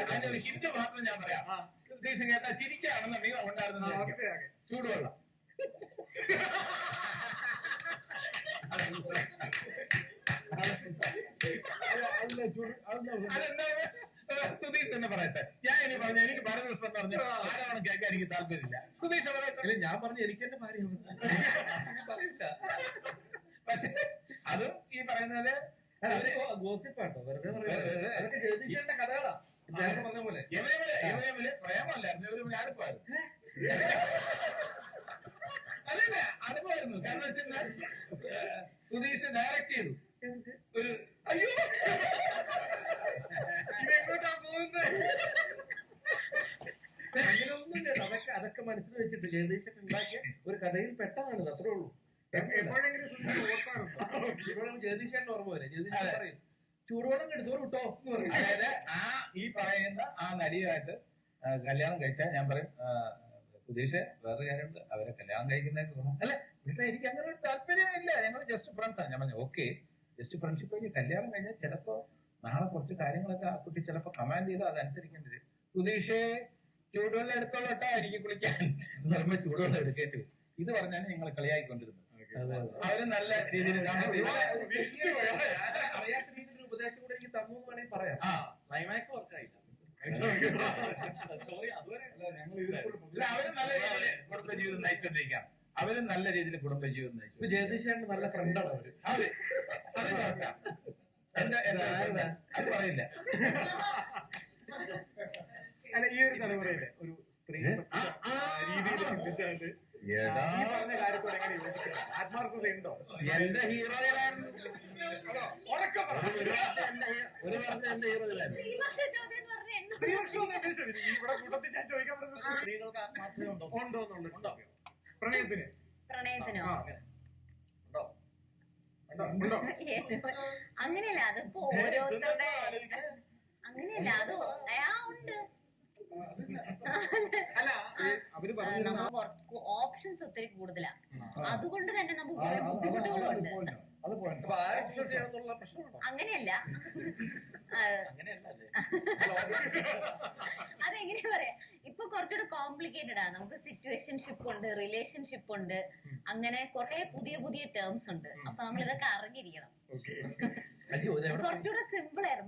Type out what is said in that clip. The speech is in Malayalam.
അതിന്റെ ഒരു ഹിന്റ് മാത്രം ഞാൻ പറയാം. സുധീഷ് കേട്ടാ ചിരിക്കാണെന്നുണ്ടെങ്കിൽ ഉണ്ടായിരുന്നു. ചൂടുവെള്ളം. സുധീഷ് തന്നെ പറയട്ടെ. ഞാൻ ഇനി പറഞ്ഞു എനിക്ക് പറഞ്ഞ ദിവസം എന്ന് പറഞ്ഞാൽ ആരാണ് കേൾക്കാൻ എനിക്ക് താല്പര്യമില്ല. സുധീഷ് പറയട്ടെ. ഞാൻ പറഞ്ഞു എനിക്ക് എന്റെ ഭാര്യ പറയില്ല. പക്ഷെ അതും ഈ പറയുന്നത് ഗോസിപ്പാട്ടോ. വെറുതെ. പറയുന്നത് അതൊക്കെ ജഗദീശന്റെ കഥകളാ. പ്രേമല്ലായിരുന്നു അടുപ്പായിരുന്നു. അതല്ല അടുപ്പായിരുന്നു. കാരണം വെച്ചാൽ സുധീഷ് ഡയറക്ട് ചെയ്തു. ഒരു അയ്യോ! ഇതെങ്ങോട്ടാ പോകുന്നത് അങ്ങനെ ഒന്നുമില്ല. അതൊക്കെ അതൊക്കെ മനസ്സിൽ വെച്ചിട്ട് ജഗദീഷൊക്കെ ഉണ്ടാക്കിയ ഒരു കഥയിൽ പെട്ടതാണ് അത്രേ ഉള്ളൂ. എപ്പോഴെങ്കിലും ജഗദീശന്റെ ഓർമ്മ വരെ. ജഗദീഷ് പറയും ചൂടുവെള്ളം എടുത്തോളൂ കേട്ടോ എന്ന് പറയും. അതായത് ആ ഈ പറയുന്ന ആ നടിയുമായിട്ട് കല്യാണം കഴിച്ചാൽ ഞാൻ പറയും സുധീഷ് വേറൊരു കാര്യമുണ്ട്. അവരെ കല്യാണം കഴിക്കുന്നതിന് ഗുണം അല്ലെ വീട്ടിൽ എനിക്ക് അങ്ങനെ ഒരു താല്പര്യമില്ല. ഞങ്ങൾ ജസ്റ്റ് ഫ്രണ്ട്സ് ആണ് ഞാൻ പറഞ്ഞു ഓക്കെ ജസ്റ്റ് ഫ്രണ്ട്ഷിപ്പ് കഴിഞ്ഞ് കല്യാണം കഴിഞ്ഞാൽ ചിലപ്പോ നാളെ കുറച്ച് കാര്യങ്ങളൊക്കെ ആ കുട്ടി ചിലപ്പോ കമാൻഡ് ചെയ്ത് അതനുസരിക്കേണ്ടി വരും. സുധീഷേ ചൂടുവെള്ളം എടുത്തോളട്ടാ എനിക്ക് കുളിക്കാൻ. എന്ന് പറയുമ്പോ ചൂടുവെള്ളം എടുക്കേണ്ടി വരും. ഇത് പറഞ്ഞാണ് ഞങ്ങൾ കളിയായിക്കൊണ്ടിരുന്നത്. അവർ നല്ല രീതിയിൽ ഉപദേശം കൂടെ എനിക്ക് തന്നു വേണമെങ്കിൽ പറയാം. ക്ലൈമാക്സ് വർക്കായില്ല സ്റ്റോറി അതുവരെ ഞങ്ങൾ ഇതിൽ ഇല്ല, അവർ നല്ല രീതിയിൽ കുടുംബജീവിതം നയിച്ചോണ്ടിരിക്കാം അവരും നല്ല രീതിയിൽ കുടുംബജീവിതം നയിച്ചു. ജഗദീശന്റെ നല്ല ഫ്രണ്ടാണ് അവർ. എന്റെ? അത്. പറയില്ല. അല്ല ഈ ഒരു തലമുറയിലെ ഒരു സ്ത്രീ എന്റെ ഹീറോയിലായിരുന്നു. ഒരു എന്റെ ഹീറോയിലായിരുന്നു. ഇവിടെ കൂട്ടത്തിൽ ഞാൻ ചോദിക്കാൻ സ്ത്രീകൾക്ക് ആത്മാർത്ഥത ഉണ്ടോ? ഉണ്ടോ എന്നുള്ളത് പ്രണയത്തിന്? പ്രണയത്തിനോ? ഉണ്ടോ? ഉണ്ടോ? ഉണ്ടോ? അങ്ങനെയല്ല അതിപ്പോ ഓരോരുത്തരുടെ അങ്ങനെയല്ല അത് ആ ഉണ്ട് അല്ല നമുക്ക് ഓപ്ഷൻസ് ഒത്തിരി കൂടുതലാണ് അതുകൊണ്ട് തന്നെ നമുക്ക് കുറെ ബുദ്ധിമുട്ടുകളുണ്ട് അങ്ങനെയല്ല. അതെങ്ങനെയാ പറയാ? ഇപ്പൊ കുറച്ചുകൂടെ കോംപ്ലിക്കേറ്റഡ് ആണ് നമുക്ക് സിറ്റുവേഷൻഷിപ്പ് ഉണ്ട് റിലേഷൻഷിപ്പ് ഉണ്ട്. അങ്ങനെ കുറെ പുതിയ പുതിയ ടേംസ് ഉണ്ട്. അപ്പൊ നമ്മൾ ഇതൊക്കെ അറിഞ്ഞിരിക്കണം കുറച്ചുകൂടെ സിമ്പിൾ ആയിരുന്നു.